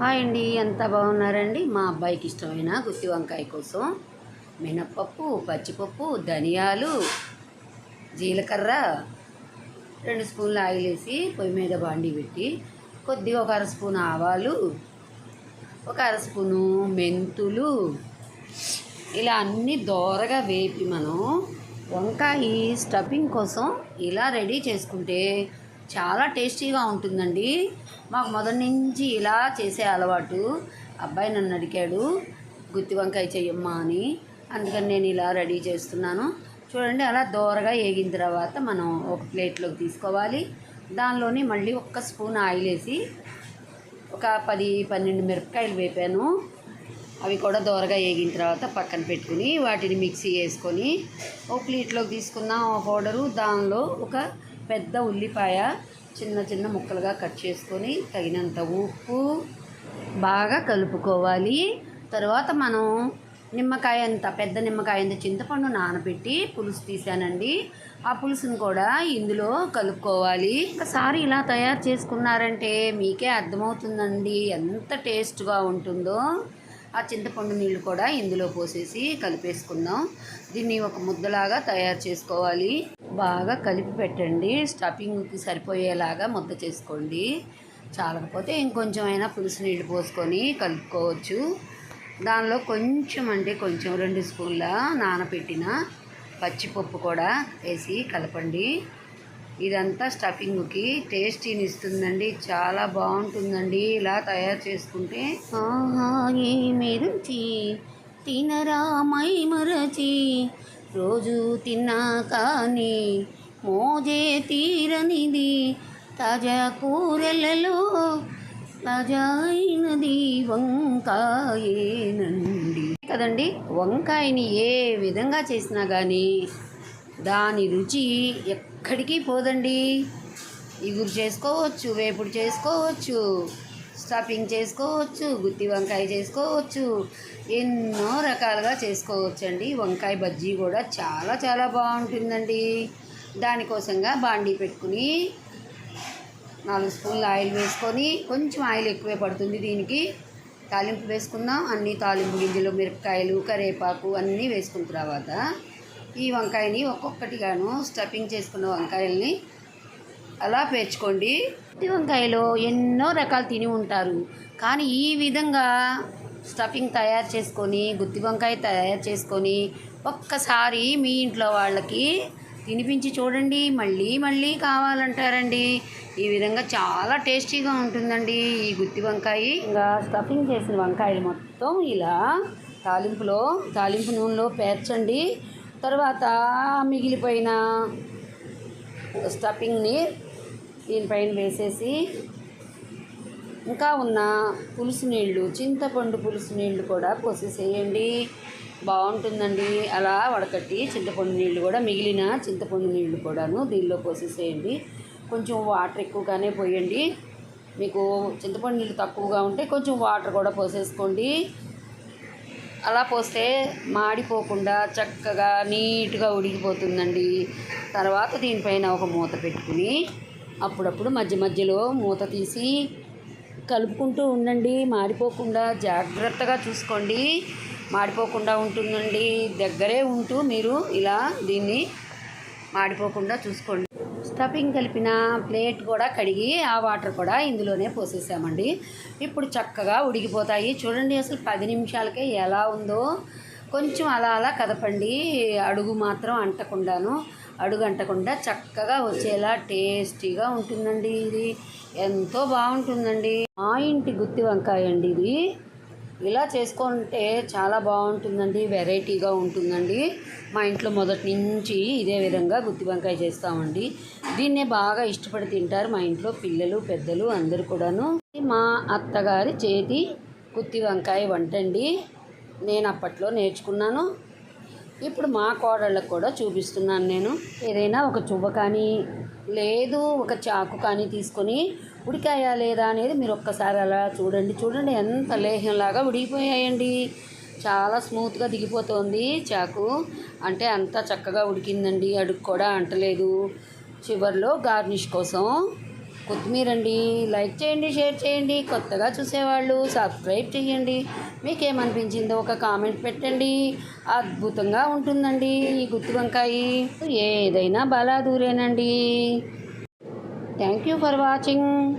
Hi అండి ఎంత బాగున్నారండి? మా అబ్బాయికి ఇష్టమైన గుత్తి వంకాయ కోసం మినప్పప్పు పచ్చిపప్పు ధనియాలు జీలకర్ర రెండు స్పూన్లు ఆయిల్ వేసి పొయ్యి మీద బాండి పెట్టి కొద్దిగా ఒక అర స్పూన్ ఆవాలు ఒక అర స్పూను మెంతులు. ఇలా అన్నీ దోరగా వేపి మనం వంకాయ స్టఫింగ్ కోసం ఇలా రెడీ చేసుకుంటే చాలా టేస్టీగా ఉంటుందండి. మాకు మొదటి నుంచి ఇలా చేసే అలవాటు. అబ్బాయి నన్ను అడిగాడు గుత్తి వంకాయ చెయ్యమ్మా అని. అందుకని నేను ఇలా రెడీ చేస్తున్నాను. చూడండి అలా దోరగా వేగిన తర్వాత మనం ఒక ప్లేట్లోకి తీసుకోవాలి. దానిలోని మళ్ళీ ఒక్క స్పూన్ ఆయిల్ వేసి ఒక పది పన్నెండు మిరపకాయలు వేపాను. అవి కూడా దోరగా వేగిన తర్వాత పక్కన పెట్టుకుని వాటిని మిక్సీ వేసుకొని ఒక ప్లేట్లోకి తీసుకున్న పౌడరు. దానిలో ఒక పెద్ద ఉల్లిపాయ చిన్న చిన్న ముక్కలుగా కట్ చేసుకొని తగినంత ఉప్పు బాగా కలుపుకోవాలి. తర్వాత మనం నిమ్మకాయ అంత పెద్ద నిమ్మకాయ అంత చింతపండు నానబెట్టి పులుసు తీసానండి. ఆ పులుసును కూడా ఇందులో కలుపుకోవాలి. ఒకసారి ఇలా తయారు చేసుకున్నారంటే మీకే అర్థమవుతుందండి. ఎంత టేస్ట్గా ఉంటుందో. ఆ చింతపండు నీళ్ళు కూడా ఇందులో పోసేసి కలిపేసుకుందాం. దీన్ని ఒక ముద్దలాగా తయారు చేసుకోవాలి. బాగా కలిపి పెట్టండి. స్టఫింగ్కి సరిపోయేలాగా ముద్ద చేసుకోండి. చాలకపోతే ఇంకొంచెం అయినా పులుసు నీళ్ళు పోసుకొని కలుపుకోవచ్చు. దానిలో కొంచెం అంటే కొంచెం రెండు స్పూన్ల నానబెట్టిన పచ్చిపప్పు కూడా వేసి కలపండి. ఇదంతా స్టఫింగ్కి టేస్టీని ఇస్తుందండి. చాలా బాగుంటుందండి. ఇలా తయారు చేసుకుంటే. ఆహా ఏమి రుచి తినరా మై మరచి రోజు తిన్నా కానీ మోజే తీరనిది. తాజా కూరలలో తాజా అయినది వంకాయేనండి. కదండి వంకాయని ఏ విధంగా చేసినా కానీ దాని రుచి ఎక్కడికి పోదండి? ఇగురు చేసుకోవచ్చు వేపుడు చేసుకోవచ్చు స్టఫింగ్ చేసుకోవచ్చు గుత్తి వంకాయ చేసుకోవచ్చు ఎన్నో రకాలుగా చేసుకోవచ్చు అండి వంకాయ బజ్జీ కూడా చాలా చాలా బాగుంటుందండి. దానికోసంగా బాండీ పెట్టుకుని నాలుగు స్పూన్లు ఆయిల్ వేసుకొని కొంచెం ఆయిల్ ఎక్కువే పడుతుంది దీనికి. తాలింపు వేసుకుందాం. అన్ని తాలింపు గింజలు మిరపకాయలు కరివేపాకు అన్నీ వేసుకున్న తర్వాత ఈ వంకాయని ఒక్కొక్కటిగాను స్టఫింగ్ చేసుకున్న వంకాయల్ని అలా పేర్చుకోండి. ఈ వంకాయలో ఎన్నో రకాలు తిని ఉంటారు. కానీ ఈ విధంగా స్టఫింగ్ తయారు చేసుకొని గుత్తి వంకాయ తయారు చేసుకొని ఒక్కసారి మీ ఇంట్లో వాళ్ళకి తినిపించి చూడండి. మళ్ళీ మళ్ళీ కావాలంటారండి. ఈ విధంగా చాలా టేస్టీగా ఉంటుందండి ఈ గుత్తి వంకాయ. ఇంకా స్టఫింగ్ చేసిన వంకాయలు మొత్తం ఇలా తాలింపులో తాలింపు నూనెలో పేర్చండి. తర్వాత మిగిలిపోయిన స్టఫింగ్ని దీనిపైన వేసేసి ఇంకా ఉన్న పులుసు నీళ్ళు చింతపండు పులుసు నీళ్ళు కూడా పోసేసేయండి. బాగుంటుందండి. అలా వడకట్టి చింతపండు నీళ్ళు కూడా మిగిలిన చింతపండు నీళ్ళు కూడాను దీనిలో పోసేసేయండి. కొంచెం వాటర్ ఎక్కువగానే పోయండి. మీకు చింతపండు నీళ్ళు తక్కువగా ఉంటే కొంచెం వాటర్ కూడా పోసేసుకోండి. అలా పోస్తే మాడిపోకుండా చక్కగా నీట్గా ఉడికిపోతుందండి. తర్వాత దీనిపైన ఒక మూత పెట్టుకుని అప్పుడప్పుడు మధ్య మధ్యలో మూత తీసి కలుపుకుంటూ ఉండండి. మాడిపోకుండా జాగ్రత్తగా చూసుకోండి. మాడిపోకుండా ఉంటుందండి. దగ్గరే ఉంటూ మీరు ఇలా దీన్ని మాడిపోకుండా చూసుకోండి. స్టఫింగ్ కలిపిన ప్లేట్ కూడా కడిగి ఆ వాటర్ కూడా ఇందులోనే పోసేసామండి. ఇప్పుడు చక్కగా ఉడికిపోతాయి. చూడండి అసలు పది నిమిషాలకే ఎలా ఉందో. కొంచెం అలా అలా కదపండి. అడుగు మాత్రం అంటకుండాను. అడుగు అంటకుండా చక్కగా వచ్చేలా టేస్టీగా ఉంటుందండి ఇది. ఎంతో బాగుంటుందండి. మా ఇంటి గుత్తి వంకాయ అండి ఇది. ఇలా చేసుకుంటే చాలా బాగుంటుందండి వెరైటీగా ఉంటుందండి. మా ఇంట్లో మొదటి నుంచి ఇదే విధంగా గుత్తి వంకాయ చేస్తామండి. దీన్నే బాగా ఇష్టపడి తింటారు మా ఇంట్లో పిల్లలు పెద్దలు అందరూ కూడాను. మా అత్తగారి చేతి గుత్తి వంకాయ వంటండి. నేను అప్పట్లో నేర్చుకున్నాను. ఇప్పుడు మా కోడళ్ళకు కూడా చూపిస్తున్నాను నేను. ఏదైనా ఒక చువ్వ కానీ లేదు ఒక చాకు కానీ తీసుకొని ఉడికాయా లేదా అనేది మీరు ఒక్కసారి అలా చూడండి. చూడండి ఎంత లేహంలాగా ఉడికిపోయాయండి. చాలా స్మూత్గా దిగిపోతుంది చాకు. అంటే అంతా చక్కగా ఉడికిందండి. అడుగు కూడా అంటలేదు. చివరిలో గార్నిష్ కోసం కొత్తిమీర అండి లైక్ చేయండి షేర్ చేయండి కొత్తగా చూసేవాళ్ళు సబ్స్క్రైబ్ చేయండి. మీకేమనిపించిందో ఒక కామెంట్ పెట్టండి. అద్భుతంగా ఉంటుందండి ఈ గుత్తి వంకాయ. ఏదైనా బలా దూరేనండి థ్యాంక్ యూ ఫర్ వాచింగ్